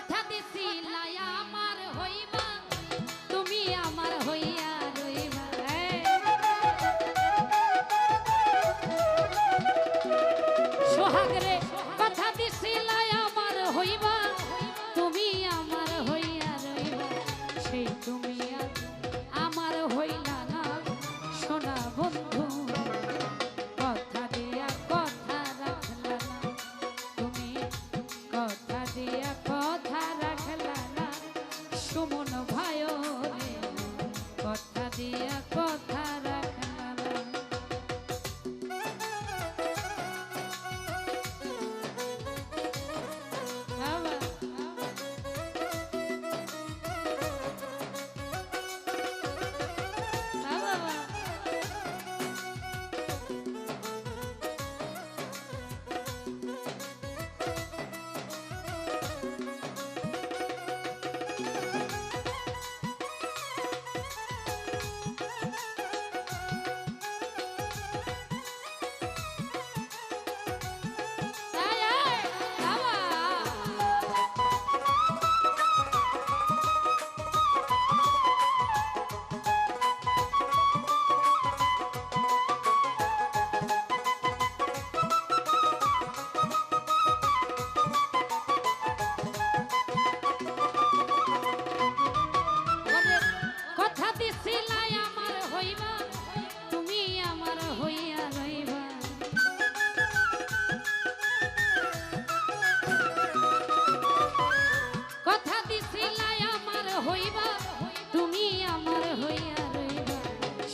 কথা দিছি লায়া আমার হইবা তুমি আমার হইয়া রইবা। সোহাগ রে কথা আমার হইবা তুমি আমার হইয়া রইবা সেই তুমি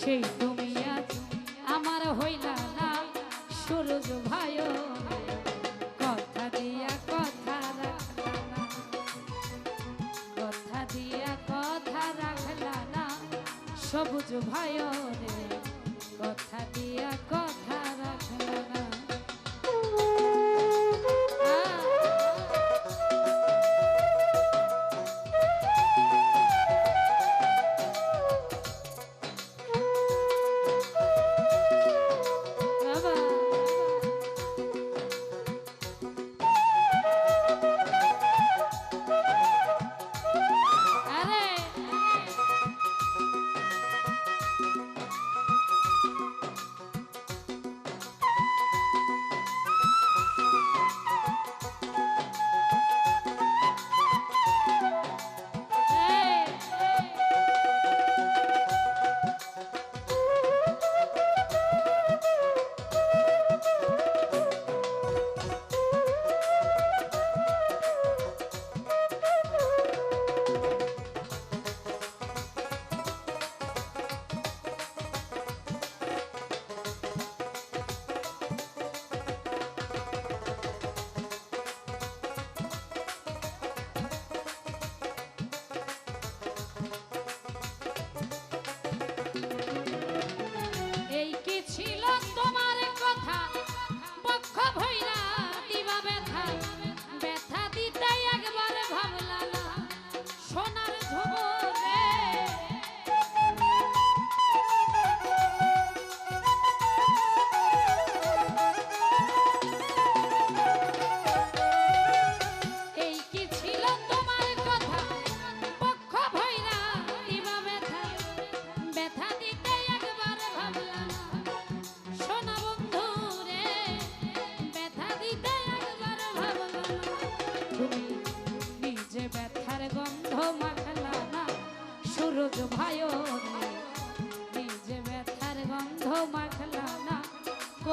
সেই তুমি আজ আমার হইলা না। সূরজ ভাই কথা দিয়া কথা রাখলা না। কথা দিয়া কথা রাখলা না। সবুজ ভাই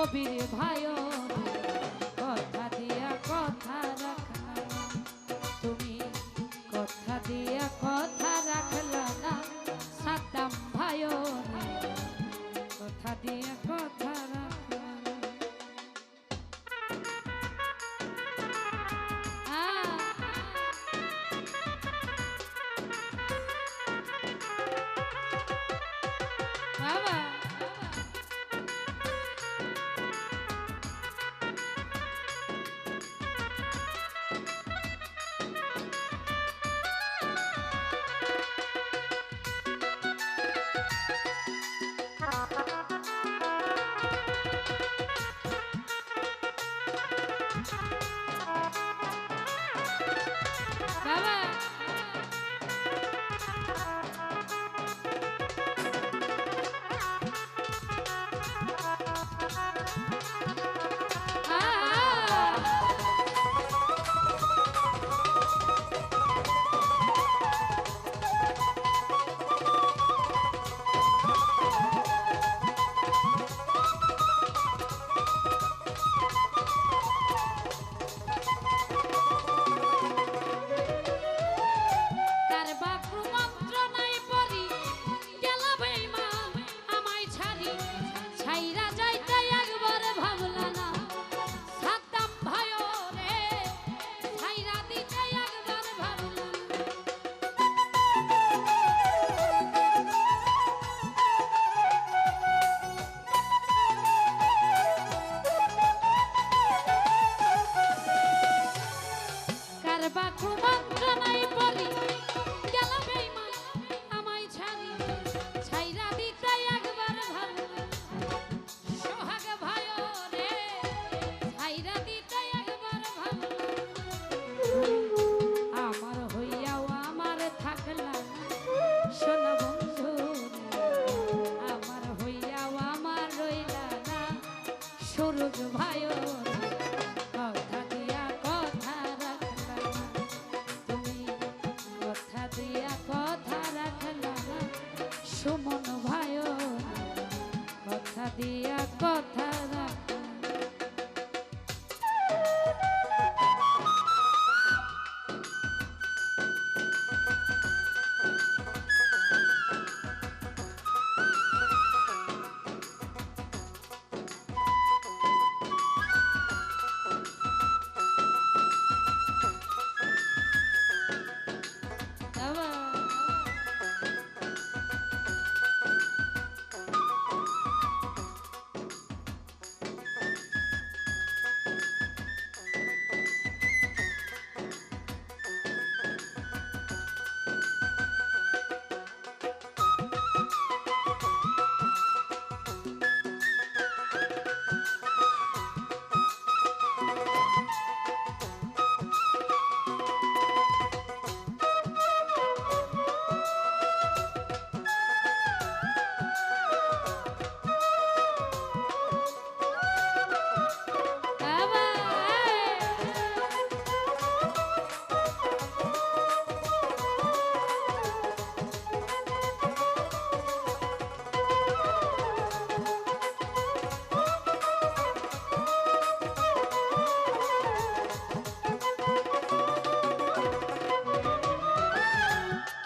কবির ভাই, কথা দিয়া কথা রাখলা তুমি কথা দিয়া কথা রাখলা না, সাদ্দাম ভাই, কথা দিয়া কথা রাখলা। সুরজ ভাই, কথা দিয়া কথা রাখলা। তুমি কথা দিয়া কথা রাখলা। সুমন ভাই, কথা দিয়া কথা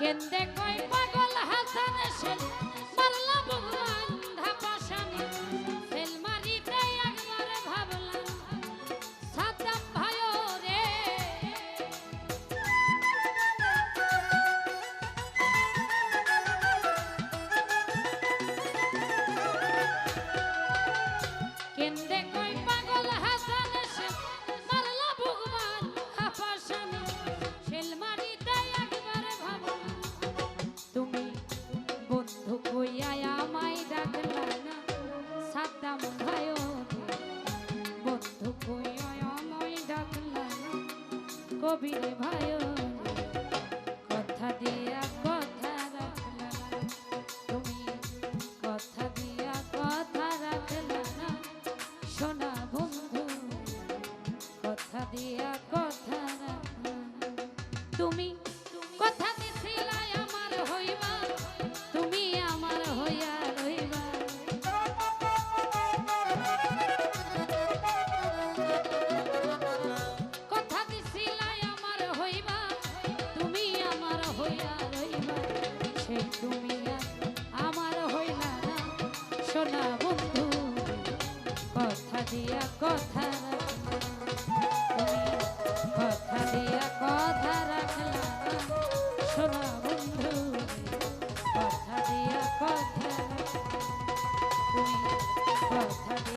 And that. কবির ভায় সোনা বন্ধু কথা দিয়া কথা